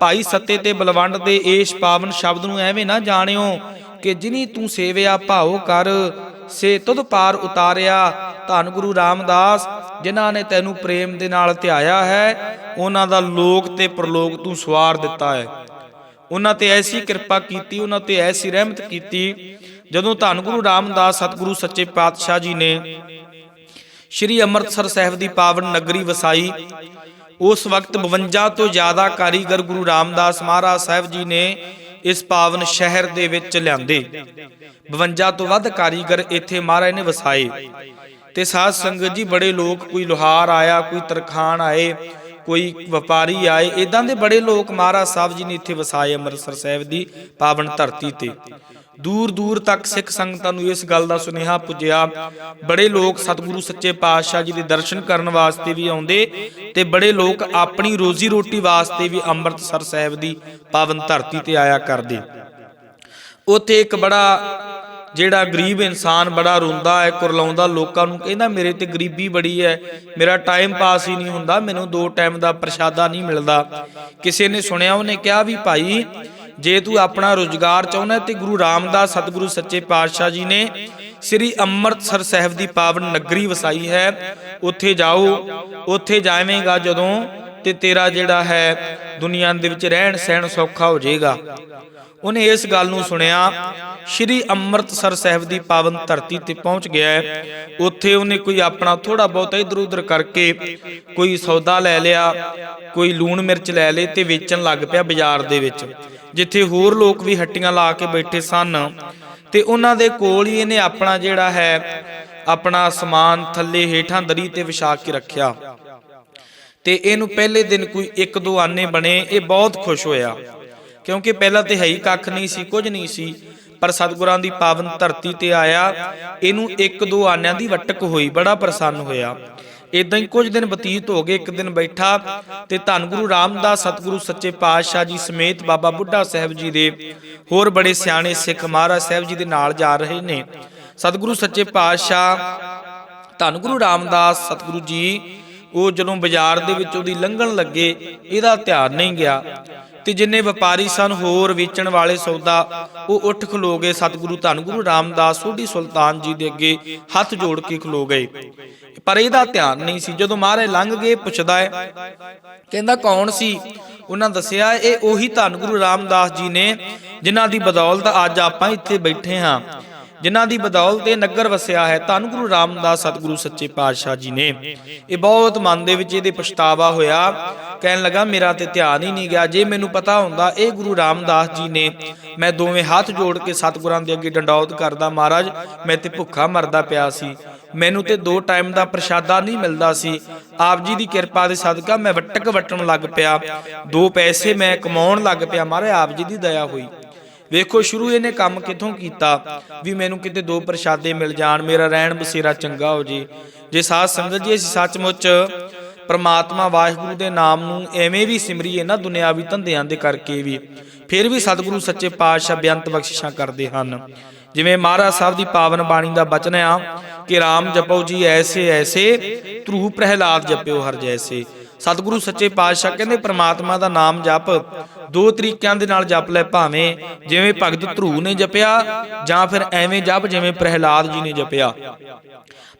ਭਾਈ ਸੱਤੇ ਤੇ ਬਲਵੰਡ ਦੇ ਏਸ਼ ਪਾਵਨ ਸ਼ਬਦ ਨੂੰ ਐਵੇਂ ਨਾ ਜਾਣਿਓ ਕਿ ਜਿਨੀ ਤੂੰ ਸੇਵਿਆ ਭਾਉ ਕਰ, ਸੇ ਤੁਧ ਪਾਰ ਉਤਾਰਿਆ। ਧੰਨ ਗੁਰੂ ਰਾਮਦਾਸ, ਜਿਨ੍ਹਾਂ ਨੇ ਤੈਨੂੰ ਪ੍ਰੇਮ ਦੇ ਨਾਲ ਧਿਆਇਆ ਹੈ, ਉਹਨਾਂ ਦਾ ਲੋਕ ਤੇ ਪ੍ਰਲੋਕ ਤੂੰ ਸਵਾਰ ਦਿੱਤਾ ਹੈ। ਉਹਨਾਂ ਤੇ ਐਸੀ ਕਿਰਪਾ ਕੀਤੀ, ਉਹਨਾਂ ਤੇ ਐਸੀ ਰਹਿਮਤ ਕੀਤੀ, ਜਦੋਂ ਧੰਨ ਗੁਰੂ ਰਾਮਦਾਸ ਸਤਿਗੁਰੂ ਸੱਚੇ ਪਾਤਸ਼ਾਹ ਜੀ ਨੇ ਸ਼੍ਰੀ ਅੰਮ੍ਰਿਤਸਰ ਸਾਹਿਬ ਦੀ ਪਾਵਨ ਨਗਰੀ ਵਸਾਈ ਉਸ ਵਕਤ 52 ਤੋਂ ਜ਼ਿਆਦਾ ਕਾਰੀਗਰ ਗੁਰੂ ਰਾਮਦਾਸ ਮਹਾਰਾਜ ਸਾਹਿਬ ਜੀ ਨੇ ਇਸ ਪਾਵਨ ਸ਼ਹਿਰ ਦੇ ਵਿੱਚ ਲਿਆਂਦੇ। 52 ਤੋਂ ਵੱਧ ਕਾਰੀਗਰ ਇੱਥੇ ਮਹਾਰਾਜ ਨੇ ਵਸਾਏ। ਤੇ ਸਾਧ ਸੰਗਤ ਜੀ, ਬੜੇ ਲੋਕ, ਕੋਈ ਲੋਹਾਰ ਆਇਆ, ਕੋਈ ਤਰਖਾਨ ਆਏ, ਕੋਈ ਵਪਾਰੀ ਆਏ ਇਦਾਂ ਦੇ ਬੜੇ ਲੋਕ ਮਹਾਰਾਜ ਸਾਹਿਬ ਜੀ ਨੇ ਇੱਥੇ ਵਸਾਏ ਅੰਮ੍ਰਿਤਸਰ ਸਾਹਿਬ ਦੀ ਪਾਵਨ ਧਰਤੀ ਤੇ। ਦੂਰ ਦੂਰ ਤੱਕ ਸਿੱਖ ਸੰਗਤਾਂ ਨੂੰ ਇਸ ਗੱਲ ਦਾ ਸੁਨੇਹਾ ਪੁੱਜਿਆ। ਬੜੇ ਲੋਕ ਸਤਿਗੁਰੂ ਸੱਚੇ ਪਾਤਸ਼ਾਹ ਜੀ ਦੇ ਦਰਸ਼ਨ ਕਰਨ ਵਾਸਤੇ ਵੀ ਆਉਂਦੇ ਤੇ ਬੜੇ ਲੋਕ ਆਪਣੀ ਰੋਜ਼ੀ ਰੋਟੀ ਵਾਸਤੇ ਵੀ ਅੰਮ੍ਰਿਤਸਰ ਸਾਹਿਬ ਦੀ ਪਾਵਨ ਧਰਤੀ ਤੇ ਆਇਆ ਕਰਦੇ। ਉੱਥੇ ਇੱਕ ਬੜਾ ਜਿਹੜਾ ਗਰੀਬ ਇਨਸਾਨ ਬੜਾ ਰੋਂਦਾ ਹੈ, ਕੁਰਲਾਉਂਦਾ, ਲੋਕਾਂ ਨੂੰ ਕਹਿੰਦਾ, ਮੇਰੇ ਤੇ ਗਰੀਬੀ ਬੜੀ ਹੈ, ਮੇਰਾ ਟਾਈਮ ਪਾਸ ਹੀ ਨਹੀਂ ਹੁੰਦਾ, ਮੈਨੂੰ ਦੋ ਟਾਈਮ ਦਾ ਪ੍ਰਸ਼ਾਦਾ ਨਹੀਂ ਮਿਲਦਾ। ਕਿਸੇ ਨੇ ਸੁਣਿਆ, ਉਹਨੇ ਕਿਹਾ ਵੀ ਭਾਈ ਜੇ ਤੂੰ ਆਪਣਾ ਰੋਜ਼ਗਾਰ ਚਾਹੁੰਦਾ ਤੇ ਗੁਰੂ ਰਾਮਦਾਸ ਸਤਿਗੁਰੂ ਸੱਚੇ ਪਾਤਸ਼ਾਹ ਜੀ ਨੇ ਸ੍ਰੀ ਅੰਮ੍ਰਿਤਸਰ ਸਾਹਿਬ ਦੀ ਪਾਵਨ ਨਗਰੀ ਵਸਾਈ ਹੈ। ਉੱਥੇ ਜਾਓ, ਉੱਥੇ ਜਾਵੇਂਗਾ ਜਦੋਂ ਤੇ ਤੇਰਾ ਜਿਹੜਾ ਹੈ ਦੁਨੀਆ ਦੇ ਵਿੱਚ ਰਹਿਣ ਸਹਿਣ ਸੌਖਾ ਹੋ ਜਾਏਗਾ। ਉਹਨੇ ਇਸ ਗੱਲ ਨੂੰ ਸੁਣਿਆ, ਸ਼੍ਰੀ ਅੰਮ੍ਰਿਤਸਰ ਸਾਹਿਬ ਦੀ ਪਾਵਨ ਧਰਤੀ ਤੇ ਪਹੁੰਚ ਗਿਆ ਹੈ। ਉੱਥੇ ਉਹਨੇ ਕੋਈ ਆਪਣਾ ਥੋੜਾ ਬਹੁਤਾ ਇਧਰ ਉਧਰ ਕਰਕੇ ਕੋਈ ਸੌਦਾ ਲੈ ਲਿਆ, ਕੋਈ ਲੂਣ ਮਿਰਚ ਲੈ ਲਏ ਤੇ ਵੇਚਣ ਲੱਗ ਪਿਆ ਬਾਜ਼ਾਰ ਦੇ ਵਿੱਚ, ਜਿੱਥੇ ਹੋਰ ਲੋਕ ਵੀ ਹੱਟੀਆਂ ਲਾ ਕੇ ਬੈਠੇ ਸਨ। ਤੇ ਉਹਨਾਂ ਦੇ ਕੋਲ ਹੀ ਇਹਨੇ ਆਪਣਾ ਜਿਹੜਾ ਹੈ, ਆਪਣਾ ਸਮਾਨ ਥੱਲੇ ਹੇਠਾਂ ਦਰੀ ਤੇ ਵਿਛਾ ਕੇ ਰੱਖਿਆ। ਤੇ ਇਹਨੂੰ ਪਹਿਲੇ ਦਿਨ ਕੋਈ ਇੱਕ ਦੋ ਆਨੇ ਬਣੇ, ਇਹ ਬਹੁਤ ਖੁਸ਼ ਹੋਇਆ। ਕਿਉਂਕਿ ਪਹਿਲਾਂ ਤੇ ਹੈ ਹੀ ਕੱਖ ਨਹੀਂ ਸੀ, ਕੁਝ ਨਹੀਂ ਸੀ। ਪਰ ਸਤਿਗੁਰਾਂ ਦੀ ਪਾਵਨ ਧਰਤੀ ਤੇ ਆਇਆ, ਇਹਨੂੰ ਇੱਕ ਦੋ ਆਨਿਆਂ ਦੀ ਵਟਕ ਹੋਈ, ਬੜਾ ਪ੍ਰਸੰਨ ਹੋਇਆ। ਇਦਾਂ ਹੀ ਕੁਝ ਦਿਨ ਬਤੀਤ ਹੋ ਗਏ, ਇੱਕ ਦਿਨ ਬੈਠਾ ਤੇ ਧੰਨ ਗੁਰੂ ਰਾਮਦਾਸ, ਸਤਿਗੁਰੂ ਸੱਚੇ ਪਾਤਸ਼ਾਹ ਜੀ ਸਮੇਤ ਬਾਬਾ ਬੁੱਢਾ ਸਾਹਿਬ ਜੀ ਦੇ ਹੋਰ ਬੜੇ ਸਿਆਣੇ ਸਿੱਖ ਮਹਾਰਾਜ ਸਾਹਿਬ ਜੀ ਦੇ ਨਾਲ ਜਾ ਰਹੇ ਨੇ। ਸਤਿਗੁਰੂ ਸੱਚੇ ਪਾਤਸ਼ਾਹ ਧੰਨ ਗੁਰੂ ਰਾਮਦਾਸ, ਸਤਿਗੁਰੂ ਜੀ ਉਹ ਜਦੋਂ ਬਾਜ਼ਾਰ ਦੇ ਵਿੱਚ ਉਹਦੀ ਲੰਘਣ ਲੱਗੇ, ਇਹਦਾ ਧਿਆਨ ਨਹੀਂ ਗਿਆ। ਤੇ ਜਿੰਨੇ ਵਪਾਰੀ ਸਨ, ਹੋਰ ਵੇਚਣ ਵਾਲੇ ਸੌਦਾ, ਉਹ ਉੱਠ ਖਲੋ ਗਏ। ਸਤਿਗੁਰੂ ਧੰਨ ਗੁਰੂ ਰਾਮਦਾਸ, ਸੋਢੀ ਸੁਲਤਾਨ ਜੀ ਦੇ ਅੱਗੇ ਹੱਥ ਜੋੜ ਕੇ ਖਲੋ ਗਏ। ਪਰ ਇਹਦਾ ਧਿਆਨ ਨਹੀਂ ਸੀ। ਜਦੋਂ ਮਹਾਰਾਜ ਲੰਘ ਗਏ, ਪੁੱਛਦਾ ਹੈ, ਕਹਿੰਦਾ, ਕੌਣ ਸੀ? ਉਹਨਾਂ ਦੱਸਿਆ, ਇਹ ਉਹੀ ਧੰਨ ਗੁਰੂ ਰਾਮਦਾਸ ਜੀ ਨੇ, ਜਿਨ੍ਹਾਂ ਦੀ ਬਦੌਲਤ ਅੱਜ ਆਪਾਂ ਇੱਥੇ ਬੈਠੇ ਹਾਂ। ਜਿਨ੍ਹਾਂ ਦੀ ਬਦੌਲਤ ਇਹ ਨਗਰ ਵਸਿਆ ਹੈ, ਧੰਨ ਗੁਰੂ ਰਾਮਦਾਸ ਸਤਿਗੁਰੂ ਸੱਚੇ ਪਾਤਸ਼ਾਹ ਜੀ ਨੇ। ਇਹ ਬਹੁਤ ਮਨ ਦੇ ਵਿੱਚ ਇਹਦੇ ਪਛਤਾਵਾ ਹੋਇਆ। ਕਹਿਣ ਲੱਗਾ, ਮੇਰਾ ਤੇ ਧਿਆਨ ਹੀ ਨਹੀਂ ਗਿਆ। ਜੇ ਮੈਨੂੰ ਪਤਾ ਹੁੰਦਾ, ਇਹ ਗੁਰੂ ਰਾਮਦਾਸ ਜੀ ਨੇ ਮੈਂ ਦੋਵੇਂ ਹੱਥ ਜੋੜ ਕੇ ਸਤਿਗੁਰਾਂ ਦੇ ਅੱਗੇ ਡੰਡੌਤ ਕਰਦਾ ਮਹਾਰਾਜ, ਮੈਂ ਤੇ ਭੁੱਖਾ ਮਰਦਾ ਪਿਆ ਸੀ। ਮੈਨੂੰ ਤੇ ਦੋ ਟਾਈਮ ਦਾ ਪ੍ਰਸ਼ਾਦਾ ਨਹੀਂ ਮਿਲਦਾ ਸੀ। ਆਪ ਜੀ ਦੀ ਕਿਰਪਾ ਦੇ ਸਦਕਾ ਮੈਂ ਵਟਕ ਵਟਣ ਲੱਗ ਪਿਆ। ਦੋ ਪੈਸੇ ਮੈਂ ਕਮਾਉਣ ਲੱਗ ਪਿਆ। ਮਹਾਰਾਜ, ਆਪ ਜੀ ਦੀ ਦਇਆ ਹੋਈ। ਵੇਖੋ, ਸ਼ੁਰੂ ਇਹਨੇ ਕੰਮ ਕਿੱਥੋਂ ਕੀਤਾ? ਵੀ ਮੈਨੂੰ ਕਿਤੇ ਦੋ ਪ੍ਰਸ਼ਾਦੇ ਮਿਲ ਜਾਣ, ਮੇਰਾ ਰਹਿਣ ਬਸੇਰਾ ਚੰਗਾ ਹੋ ਜੇ। ਜੇ ਸਾਧ ਸੰਗਤ ਜੀ, ਅਸੀਂ ਸੱਚਮੁੱਚ ਪ੍ਰਮਾਤਮਾ ਵਾਹਿਗੁਰੂ ਦੇ ਨਾਮ ਨੂੰ ਐਵੇਂ ਵੀ ਸਿਮਰੀਏ ਨਾ ਦੁਨਿਆਵੀ ਧੰਦਿਆਂ ਦੇ ਕਰਕੇ ਵੀ, ਫਿਰ ਵੀ ਸਤਿਗੁਰੂ ਸੱਚੇ ਪਾਤਸ਼ਾਹ ਬੇਅੰਤ ਬਖਸ਼ਿਸ਼ਾਂ ਕਰਦੇ ਹਨ। ਜਿਵੇਂ ਮਹਾਰਾਜ ਸਾਹਿਬ ਦੀ ਪਾਵਨ ਬਾਣੀ ਦਾ ਬਚਨ ਆ, ਕਿ RAM ਜਪੋ ਜੀ ਐਸੇ ਐਸੇ ਧਰੂ ਪ੍ਰਹਿਲਾਦ ਜਪਿਓ ਹਰ ਜੈਸੇ। ਸਤਿਗੁਰੂ ਸੱਚੇ ਪਾਤਸ਼ਾਹ ਕਹਿੰਦੇ, ਪ੍ਰਮਾਤਮਾ ਦਾ ਨਾਮ ਜਪ। ਦੋ ਤਰੀਕਿਆਂ ਦੇ ਨਾਲ ਜਪ ਲੈ ਭਾਵੇਂ ਜਿਵੇਂ ਭਗਤ ਧਰੂ ਨੇ ਜਪਿਆ ਜਾਂ ਫਿਰ ਐਵੇਂ ਜਪ ਜਿਵੇਂ ਪ੍ਰਹਿਲਾਦ ਜੀ ਨੇ ਜਪਿਆ।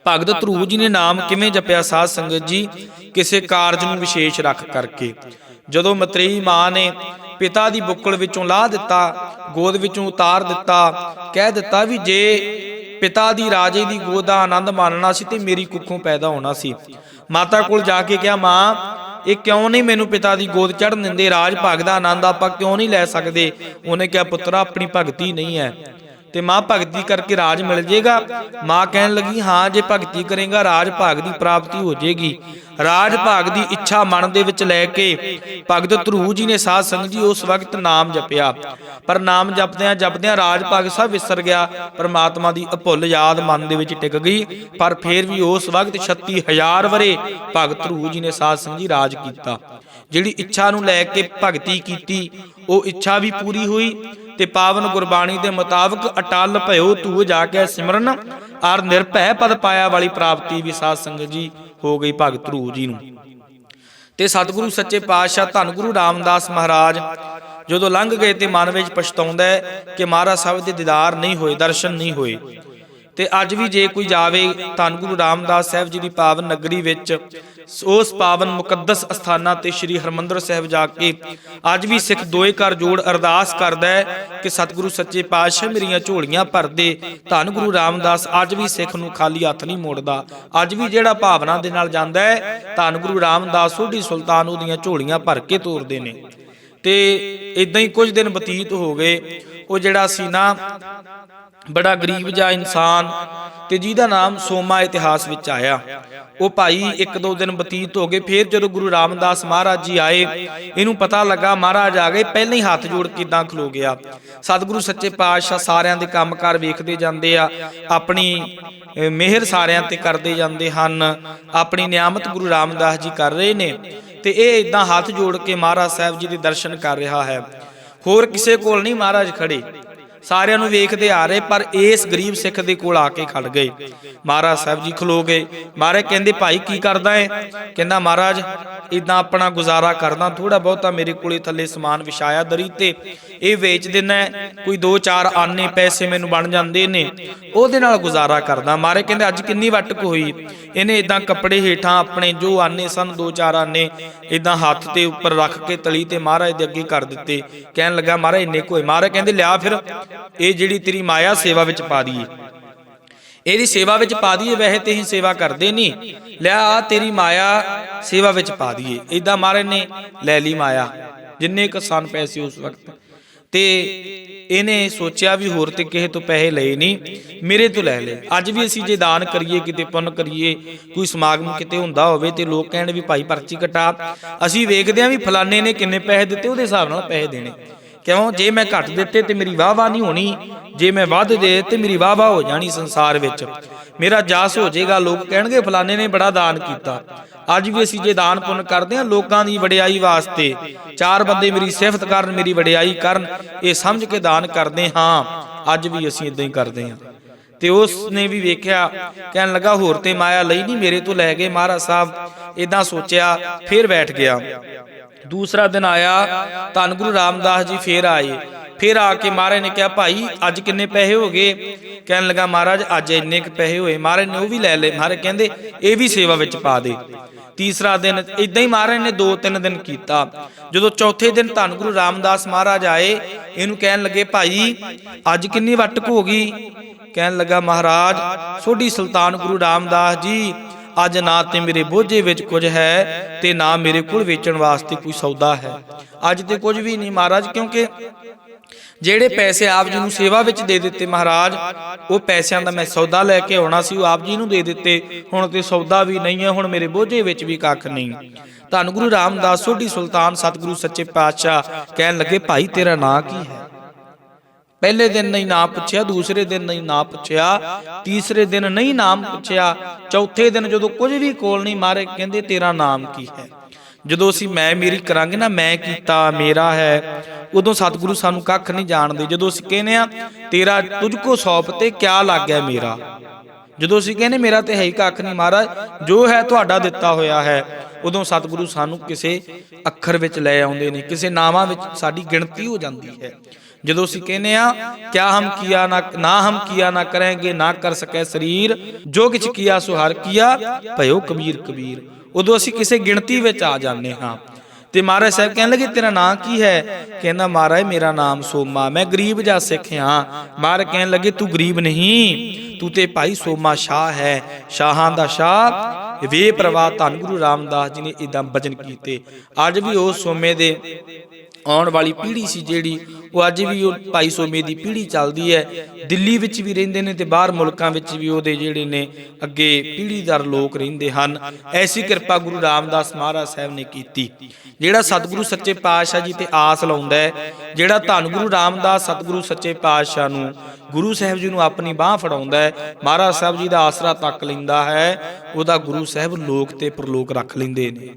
ਭਗਤ ਧਰੂ ਜੀ ਨੇ ਨਾਮ ਕਿਵੇਂ ਜਪਿਆ ਸਾਧ ਸੰਗਤ ਜੀ? ਕਿਸੇ ਕਾਰਜ ਨੂੰ ਵਿਸ਼ੇਸ਼ ਰੱਖ ਕਰਕੇ। ਜਦੋਂ ਮਤਰੇਈ ਮਾਂ ਨੇ ਪਿਤਾ ਦੀ ਬੁੱਕਲ ਵਿੱਚੋਂ ਲਾਹ ਦਿੱਤਾ, ਗੋਦ ਵਿੱਚੋਂ ਉਤਾਰ ਦਿੱਤਾ, ਕਹਿ ਦਿੱਤਾ ਵੀ ਜੇ ਪਿਤਾ ਦੀ ਰਾਜੇ ਦੀ ਗੋਦ ਦਾ ਆਨੰਦ ਮਾਣਨਾ ਸੀ ਤੇ ਮੇਰੀ ਕੁੱਖੋਂ ਪੈਦਾ ਹੋਣਾ ਸੀ। ਮਾਤਾ ਕੋਲ ਜਾ ਕੇ ਕਿਹਾ, ਮਾਂ ਇਹ ਕਿਉਂ ਨਹੀਂ ਮੈਨੂੰ ਪਿਤਾ ਦੀ ਗੋਦ ਚੜਨ ਦਿੰਦੇ? ਰਾਜ ਭਾਗ ਦਾ ਆਨੰਦ ਆਪਾਂ ਕਿਉਂ ਨਹੀਂ ਲੈ ਸਕਦੇ? ਉਹਨੇ ਕਿਹਾ, ਪੁੱਤਰਾ, ਆਪਣੀ ਭਗਤੀ ਨਹੀਂ ਹੈ। ਤੇ ਮਾਂ ਭਗਤੀ ਕਰਕੇ ਰਾਜ ਮਿਲ ਜੇਗਾ। ਮਾਂ ਕਹਿਣ ਲੱਗੀ, ਹਾਂ, ਜੇ ਭਗਤੀ ਕਰੇਗਾ, ਰਾਜ ਭਾਗ ਦੀ ਪ੍ਰਾਪਤੀ ਹੋ ਜੇਗੀ। ਰਾਜ ਭਾਗ ਦੀ ਇੱਛਾ ਮਨ ਦੇ ਵਿੱਚ ਲੈ ਕੇ ਭਗਤ ਧਰੂ ਜੀ ਨੇ ਸਾਧ ਸੰਗਤ ਜੀ ਉਸ ਵਕਤ ਨਾਮ ਜਪਿਆ। ਪਰ ਨਾਮ ਜਪਦਿਆਂ ਜਪਦਿਆਂ ਰਾਜ ਭਾਗ ਸਭ ਵਿਸਰ ਗਿਆ। ਪਰਮਾਤਮਾ ਦੀ ਅਭੁੱਲ ਯਾਦ ਮਨ ਦੇ ਵਿੱਚ ਟਿਕ ਗਈ। ਪਰ ਫਿਰ ਵੀ ਉਸ ਵਕਤ 36000 ਵਰੇ ਭਗਤ ਧਰੂ ਜੀ ਨੇ ਸਾਧ ਸੰਗਤ ਜੀ ਰਾਜ ਕੀਤਾ। ਜਿਹੜੀ ਇੱਛਾ ਨੂੰ ਲੈ ਕੇ ਭਗਤੀ ਕੀਤੀ, ਉਹ ਇੱਛਾ ਵੀ ਪੂਰੀ ਹੋਈ। ਤੇ ਪਾਵਨ ਗੁਰਬਾਣੀ ਦੇ ਮੁਤਾਬਕ ਅਟਲ ਭਇਓ ਤੂੰ ਜਾ ਕੇ ਸਿਮਰਨ ਆਰ ਨਿਰਭੈ ਪਦ ਪਾਇਆ ਵਾਲੀ ਪ੍ਰਾਪਤੀ ਵੀ ਸਾਧ ਸੰਗਤ ਜੀ ਹੋ ਗਈ ਭਗਤ ਧਰੂ ਜੀ ਨੂੰ। ਤੇ ਸਤਿਗੁਰੂ ਸੱਚੇ ਪਾਤਸ਼ਾਹ ਧੰਨ ਗੁਰੂ ਰਾਮਦਾਸ ਮਹਾਰਾਜ ਜਦੋਂ ਲੰਘ ਗਏ ਤੇ ਮਨ ਵਿੱਚ ਪਛਤਾਉਂਦਾ ਹੈ ਕਿ ਮਹਾਰਾਜ ਸਾਹਿਬ ਦੇ ਦੀਦਾਰ ਨਹੀਂ ਹੋਏ, ਦਰਸ਼ਨ ਨਹੀਂ ਹੋਏ। ਤੇ ਅੱਜ ਵੀ ਜੇ ਕੋਈ ਜਾਵੇ ਧੰਨ ਗੁਰੂ ਰਾਮਦਾਸ ਸਾਹਿਬ ਜੀ ਦੀ ਪਾਵਨ ਨਗਰੀ ਵਿੱਚ, ਉਸ ਪਾਵਨ ਮੁਕੱਦਸ ਅਸਥਾਨਾਂ ਤੇ ਸ੍ਰੀ ਹਰਮੰਦਰ ਸਾਹਿਬ ਜਾ ਕੇ ਅੱਜ ਵੀ ਸਿੱਖ ਦੋਏ ਕਰ ਜੋੜ ਅਰਦਾਸ ਕਰਦਾ ਹੈ ਕਿ ਸਤਿਗੁਰੂ ਸੱਚੇ ਪਾਤਸ਼ਾਹ ਮੇਰੀਆਂ ਝੋਲੀਆਂ ਭਰ ਦੇ ਧੰਨ ਗੁਰੂ ਰਾਮਦਾਸ ਅੱਜ ਵੀ ਸਿੱਖ ਨੂੰ ਖਾਲੀ ਹੱਥ ਨਹੀਂ ਮੋੜਦਾ। ਅੱਜ ਵੀ ਜਿਹੜਾ ਭਾਵਨਾ ਦੇ ਨਾਲ ਜਾਂਦਾ ਹੈ, ਧੰਨ ਗੁਰੂ ਰਾਮਦਾਸ ਸੋਢੀ ਸੁਲਤਾਨ ਉਹਦੀਆਂ ਝੋਲੀਆਂ ਭਰ ਕੇ ਤੋਰਦੇ ਨੇ। ਤੇ ਇਦਾਂ ਹੀ ਕੁਝ ਦਿਨ ਬਤੀਤ ਹੋ ਗਏ, ਉਹ ਜਿਹੜਾ ਸੀ ਨਾ ਬੜਾ ਗਰੀਬ ਜਿਹਾ ਇਨਸਾਨ ਤੇ ਜਿਹਦਾ ਨਾਮ ਸੋਮਾ ਇਤਿਹਾਸ ਵਿੱਚ ਆਇਆ। ਉਹ ਭਾਈ ਇੱਕ ਦੋ ਦਿਨ ਬਤੀਤ ਹੋ ਗਏ, ਫਿਰ ਜਦੋਂ ਗੁਰੂ ਰਾਮਦਾਸ ਮਹਾਰਾਜ ਜੀ ਆਏ, ਇਹਨੂੰ ਪਤਾ ਲੱਗਾ, ਮਹਾਰਾਜ ਆ ਗਏ, ਪਹਿਲਾਂ ਹੀ ਹੱਥ ਜੋੜ ਕੇ ਇਦਾਂ ਖਲੋ ਗਿਆ। ਸਤਿਗੁਰੂ ਸੱਚੇ ਪਾਤਸ਼ਾਹ ਸਾਰਿਆਂ ਦੇ ਕੰਮਕਾਰ ਵੇਖਦੇ ਜਾਂਦੇ ਆ, ਆਪਣੀ ਮਿਹਰ ਸਾਰਿਆਂ ਤੇ ਕਰਦੇ ਜਾਂਦੇ ਹਨ, ਆਪਣੀ ਨਿਆਮਤ ਗੁਰੂ ਰਾਮਦਾਸ ਜੀ ਕਰ ਰਹੇ ਨੇ ਤੇ ਇਹ ਇਦਾਂ ਹੱਥ ਜੋੜ ਕੇ ਮਹਾਰਾਜ ਸਾਹਿਬ ਜੀ ਦੇ ਦਰਸ਼ਨ ਕਰ ਰਿਹਾ ਹੈ। ਹੋਰ ਕਿਸੇ ਕੋਲ ਨਹੀਂ ਮਹਾਰਾਜ ਖੜੇ। ਸਾਰਿਆਂ ਨੂੰ ਵੇਖਦੇ ਆ ਰਹੇ, ਪਰ ਇਸ ਗਰੀਬ ਸਿੱਖ ਦੇ ਕੋਲ ਆ ਕੇ ਖੜ ਗਏ। ਮਹਾਰਾਜ ਸਾਹਿਬ ਜੀ ਖਲੋ ਗਏ। ਮਹਾਰਾਜ ਕਹਿੰਦੇ, ਭਾਈ, ਕੀ ਕਰਦਾ ਹੈ ਕਹਿੰਦਾ, ਮਹਾਰਾਜ ਇਦਾਂ ਆਪਣਾ ਗੁਜ਼ਾਰਾ ਕਰਦਾ ਥੋੜਾ ਬਹੁਤਾ ਮੇਰੇ ਕੋਲੇ ਥੱਲੇ ਸਮਾਨ ਵਿਛਾਇਆ ਦਰੀ ਤੇ। ਇਹ ਵੇਚ ਦਿੰਦਾ ਕੋਈ 2-4 ਆਨੇ ਪੈਸੇ ਮੈਨੂੰ ਬਣ ਜਾਂਦੇ ਨੇ। ਉਹਦੇ ਨਾਲ ਗੁਜ਼ਾਰਾ ਕਰਦਾ। ਮਹਾਰਾਜ ਕਹਿੰਦੇ, ਅੱਜ ਕਿੰਨੀ ਵਟਕ ਹੋਈ ਇਹਨੇ ਇਦਾਂ ਕੱਪੜੇ ਹੇਠਾਂ ਆਪਣੇ ਜੋ ਆਨੇ ਸਨ 2-4 ਆਨੇ ਇਦਾਂ ਹੱਥ ਤੇ ਉੱਪਰ ਰੱਖ ਕੇ ਤਲੀ ਤੇ ਮਹਾਰਾਜ ਦੇ ਅੱਗੇ ਕਰ ਦਿੱਤੇ। ਕਹਿਣ ਲੱਗਾ, ਮਹਾਰਾਜ, ਇੰਨੇ ਕੋਈ ਮਹਾਰਾਜ ਕਹਿੰਦੇ, ਲਿਆ ਫਿਰ। ਇਹ ਜਿਹੜੀ ਤੇਰੀ ਮਾਇਆ ਸੇਵਾ ਵਿੱਚ ਪਾ ਦਈਏ। ਇਹਦੀ ਸੇਵਾ ਵਿੱਚ ਪਾ ਦਈਏ, ਵੈਸੇ ਤੇ ਹੀ ਸੇਵਾ ਕਰਦੇ ਨਹੀਂ। ਲਿਆ ਆ ਤੇਰੀ ਮਾਇਆ ਸੇਵਾ ਵਿੱਚ ਪਾ ਦਈਏ। ਇਦਾਂ ਮਹਾਰਾਜ ਨੇ ਲੈ ਲਈ ਮਾਇਆ। ਜਿੰਨੇ ਕੁ ਪੈਸੇ ਉਸ ਵਕਤ ਤੇ ਇਹਨੇ ਸੋਚਿਆ ਵੀ ਹੋਰ ਤੇ ਕਿਸੇ ਤੋਂ ਪੈਸੇ ਲਏ ਨਹੀਂ। ਮੇਰੇ ਤੋਂ ਲੈ ਲਏ। ਅੱਜ ਵੀ ਅਸੀਂ ਜੇ ਦਾਨ ਕਰੀਏ, ਕਿਤੇ ਪੁੰਨ ਕਰੀਏ, ਕੋਈ ਸਮਾਗਮ ਕਿਤੇ ਹੁੰਦਾ ਹੋਵੇ ਤੇ ਲੋਕ ਕਹਿਣ ਵੀ ਭਾਈ ਪਰਚੀ ਕਟਾ। ਅਸੀਂ ਵੇਖਦੇ ਆਂ ਵੀ ਫਲਾਣੇ ਨੇ ਕਿੰਨੇ ਪੈਸੇ ਦਿੱਤੇ, ਉਹਦੇ ਹਿਸਾਬ ਨਾਲ ਪੈਸੇ ਦੇਣੇ। ਕਿਉਂ? ਜੇ ਮੈਂ ਘੱਟ ਦਿੱਤੇ ਤੇ ਮੇਰੀ ਵਾਹ ਵਾਹ ਨਹੀਂ ਹੋਣੀ। ਜੇ ਮੈਂ ਵੱਧ ਦੇ ਤੇ ਮੇਰੀ ਵਾਹ ਵਾਹ ਹੋ ਜਾਣੀ ਸੰਸਾਰ ਵਿੱਚ। ਮੇਰਾ ਜਾਸ ਹੋ ਜਾਏਗਾ, ਲੋਕ ਕਹਿਣਗੇ, ਫਲਾਣੇ ਨੇ ਬੜਾ ਦਾਨ ਕੀਤਾ। ਅੱਜ ਵੀ ਅਸੀਂ ਜੇ ਦਾਨ ਪੁੰਨ ਕਰਦੇ ਹਾਂ, ਲੋਕਾਂ ਦੀ ਵਡਿਆਈ ਵਾਸਤੇ। ਚਾਰ ਬੰਦੇ ਮੇਰੀ ਸਿਫਤ ਕਰਨ, ਮੇਰੀ ਵਡਿਆਈ ਕਰਨ, ਇਹ ਸਮਝ ਕੇ ਦਾਨ ਕਰਦੇ ਹਾਂ। ਅੱਜ ਵੀ ਅਸੀਂ ਇਦਾਂ ਹੀ ਕਰਦੇ ਹਾਂ। ਤੇ ਉਸ ਨੇ ਵੀ ਵੇਖਿਆ, ਕਹਿਣ ਲੱਗਾ, ਹੋਰ ਤੇ ਮਾਇਆ ਲਈ ਨਹੀਂ, ਮੇਰੇ ਤੋਂ ਲੈ ਗਏ ਮਹਾਰਾਜ ਸਾਹਿਬ ਇਦਾਂ ਸੋਚਿਆ, ਫਿਰ ਬੈਠ ਗਿਆ। ਦੂਸਰਾ ਦਿਨ ਆਇਆ, ਧੰਨ ਗੁਰੂ ਰਾਮਦਾਸ ਜੀ ਫੇਰ ਆਏ। ਫਿਰ ਆ ਕੇ ਮਹਾਰਾਜ ਨੇ ਕਿਹਾ, ਭਾਈ, ਅੱਜ ਕਿੰਨੇ ਪੈਸੇ ਹੋ ਗਏ? ਕਹਿਣ ਲੱਗਾ, ਮਹਾਰਾਜ, ਅੱਜ ਇੰਨੇ ਕੁ ਪੈਸੇ ਹੋਏ। ਮਹਾਰਾਜ ਨੇ ਉਹ ਵੀ ਲੈ ਲਏ। ਮਹਾਰਾਜ ਕਹਿੰਦੇ, ਇਹ ਵੀ ਸੇਵਾ ਵਿੱਚ ਪਾ ਦੇ। ਤੀਸਰਾ ਦਿਨ ਇਦਾਂ ਹੀ ਮਹਾਰਾਜ ਨੇ ਦੋ ਤਿੰਨ ਦਿਨ ਕੀਤਾ। ਜਦੋਂ ਚੌਥੇ ਦਿਨ ਧੰਨ ਗੁਰੂ ਰਾਮਦਾਸ ਮਹਾਰਾਜ ਆਏ, ਇਹਨੂੰ ਕਹਿਣ ਲੱਗੇ, ਭਾਈ, ਅੱਜ ਕਿੰਨੀ ਵਟਕ ਹੋ ਗਈ? ਕਹਿਣ ਲੱਗਾ, ਮਹਾਰਾਜ, ਸੋਢੀ ਸੁਲਤਾਨ ਗੁਰੂ ਰਾਮਦਾਸ ਜੀ ਅੱਜ ਨਾ ਤੇ ਮੇਰੇ ਬੋਝੇ ਵਿੱਚ ਕੁਝ ਹੈ ਤੇ ਨਾ ਮੇਰੇ ਕੋਲ ਵੇਚਣ ਵਾਸਤੇ ਕੋਈ ਸੌਦਾ ਹੈ। ਅੱਜ ਤੇ ਕੁਝ ਵੀ ਨਹੀਂ ਮਹਾਰਾਜ, ਕਿਉਂਕਿ ਜਿਹੜੇ ਪੈਸੇ ਆਪ ਜੀ ਨੂੰ ਸੇਵਾ ਵਿੱਚ ਦੇ ਦਿੱਤੇ ਮਹਾਰਾਜ, ਉਹ ਪੈਸਿਆਂ ਦਾ ਮੈਂ ਸੌਦਾ ਲੈ ਕੇ ਆਉਣਾ ਸੀ, ਉਹ ਆਪ ਜੀ ਨੂੰ ਦੇ ਦਿੱਤੇ। ਹੁਣ ਤੇ ਸੌਦਾ ਵੀ ਨਹੀਂ ਹੈ, ਹੁਣ ਮੇਰੇ ਬੋਝੇ ਵਿੱਚ ਵੀ ਕੱਖ ਨਹੀਂ। ਧੰਨ ਗੁਰੂ ਰਾਮਦਾਸ, ਸੋਢੀ ਸੁਲਤਾਨ, ਸਤਿਗੁਰੂ ਸੱਚੇ ਪਾਤਸ਼ਾਹ, ਕਹਿਣ ਲੱਗੇ, ਭਾਈ, ਤੇਰਾ ਨਾਂ ਕੀ ਹੈ? ਪਹਿਲੇ ਦਿਨ ਨਹੀਂ ਨਾਮ ਪੁੱਛਿਆ, ਦੂਸਰੇ ਦਿਨ ਨਹੀਂ ਨਾਮ ਪੁੱਛਿਆ, ਤੀਸਰੇ ਦਿਨ ਨਹੀਂ ਨਾਮ ਪੁੱਛਿਆ, ਚੌਥੇ ਦਿਨ ਜਦੋਂ ਕੁਝ ਵੀ ਕੋਲ ਨਹੀਂ ਮਾਰੇ, ਕਹਿੰਦੇ ਤੇਰਾ ਨਾਮ ਕੀ ਹੈ? ਜਦੋਂ ਅਸੀਂ ਮੈਂ ਮੇਰੀ ਕਰਾਂਗੇ ਨਾ, ਮੈਂ ਕੀਤਾ, ਮੇਰਾ ਹੈ, ਉਦੋਂ ਸਤਿਗੁਰੂ ਸਾਨੂੰ ਕੱਖ ਨਹੀਂ ਜਾਣਦੇ। ਜਦੋਂ ਅਸੀਂ ਕਹਿੰਦੇ ਆ ਤੇਰਾ ਤੁਝ ਕੋ ਸੌਪ ਤੇ ਕਿਆ ਲੱਗ ਗਿਆ ਮੇਰਾ? ਜਦੋਂ ਅਸੀਂ ਕਹਿੰਦੇ ਮੇਰਾ ਤੇ ਹੈ ਹੀ ਕੱਖ ਨਹੀਂ ਮਹਾਰਾਜ, ਜੋ ਹੈ ਤੁਹਾਡਾ ਦਿੱਤਾ ਹੋਇਆ ਹੈ, ਉਦੋਂ ਸਤਿਗੁਰੂ ਸਾਨੂੰ ਕਿਸੇ ਅੱਖਰ ਵਿੱਚ ਲੈ ਆਉਂਦੇ ਨੇ, ਕਿਸੇ ਨਾਵਾਂ ਵਿੱਚ ਸਾਡੀ ਗਿਣਤੀ ਹੋ ਜਾਂਦੀ ਹੈ। ਜਦੋਂ ਅਸੀਂ ਕਹਿੰਦੇ ਆ ਕਿਆ ਹਮ ਕੀਆ ਨਾ ਨਾ ਹਮ ਕੀਆ ਨਾ ਕਰਾਂਗੇ, ਨਾ ਕਰ ਸਕੈ ਸਰੀਰ, ਜੋ ਕਿਛ ਕੀਆ ਸੋ ਹਰ ਕੀਆ, ਭਇਓ ਕਬੀਰ ਕਬੀਰ। ਉਦੋਂ ਅਸੀਂ ਕਿਸੇ ਗਿਣਤੀ ਵਿੱਚ ਆ ਜਾਂਦੇ ਹਾਂ। ਤੇ ਮਹਾਰਾਜ ਸਾਹਿਬ ਕਹਿਣ ਲੱਗੇ, ਤੇਰਾ ਨਾਂ ਕੀ ਹੈ? ਕਹਿੰਦਾ, ਮਹਾਰਾਜ, ਮੇਰਾ ਨਾਮ ਸੋਮਾ, ਮੈਂ ਗਰੀਬ ਜਾਂ ਸਿੱਖ ਹਾਂ। ਮਹਾਰਾਜ ਕਹਿਣ ਲੱਗੇ, ਤੂੰ ਗਰੀਬ ਨਹੀਂ, ਤੂੰ ਤੇ ਭਾਈ ਸੋਮਾ ਸ਼ਾਹ ਹੈ। ਸ਼ਾਹਾਂ ਦਾ ਸ਼ਾਹ, ਵੇ ਪ੍ਰਵਾਹ ਧੰਨ ਗੁਰੂ ਰਾਮਦਾਸ ਜੀ ਨੇ ਇਦਾਂ ਬਚਨ ਕੀਤੇ। ਅੱਜ ਵੀ ਉਹ ਸੋਮੇ ਦੇ ਆਉਣ ਵਾਲੀ ਪੀੜ੍ਹੀ ਸੀ ਜਿਹੜੀ, ਉਹ ਅੱਜ ਵੀ ਉਹ ਭਾਈ ਸੋਮੇ ਦੀ ਪੀੜ੍ਹੀ ਚੱਲਦੀ ਹੈ। ਦਿੱਲੀ ਵਿੱਚ ਵੀ ਰਹਿੰਦੇ ਨੇ ਤੇ ਬਾਹਰ ਮੁਲਕਾਂ ਵਿੱਚ ਵੀ ਉਹਦੇ ਜਿਹੜੇ ਨੇ ਅੱਗੇ ਪੀੜ੍ਹੀਦਾਰ ਲੋਕ ਰਹਿੰਦੇ ਹਨ। ਐਸੀ ਕਿਰਪਾ ਗੁਰੂ ਰਾਮਦਾਸ ਮਹਾਰਾਜ ਸਾਹਿਬ ਨੇ ਕੀਤੀ। ਜਿਹੜਾ ਸਤਿਗੁਰੂ ਸੱਚੇ ਪਾਤਸ਼ਾਹ ਜੀ ਤੇ ਆਸ ਲਾਉਂਦਾ ਹੈ, ਜਿਹੜਾ ਧੰਨ ਗੁਰੂ ਰਾਮਦਾਸ ਸਤਿਗੁਰੂ ਸੱਚੇ ਪਾਤਸ਼ਾਹ ਨੂੰ ਗੁਰੂ ਸਾਹਿਬ ਜੀ ਨੂੰ ਆਪਣੀ ਬਾਹ ਫੜਾਉਂਦਾ ਹੈ, ਮਹਾਰਾਜ ਸਾਹਿਬ ਜੀ ਦਾ ਆਸਰਾ ਤੱਕ ਲੈਂਦਾ ਹੈ, ਉਹਦਾ ਗੁਰੂ ਸਾਹਿਬ ਲੋਕ ਤੇ ਪ੍ਰਲੋਕ ਰੱਖ ਲੈਂਦੇ ਨੇ।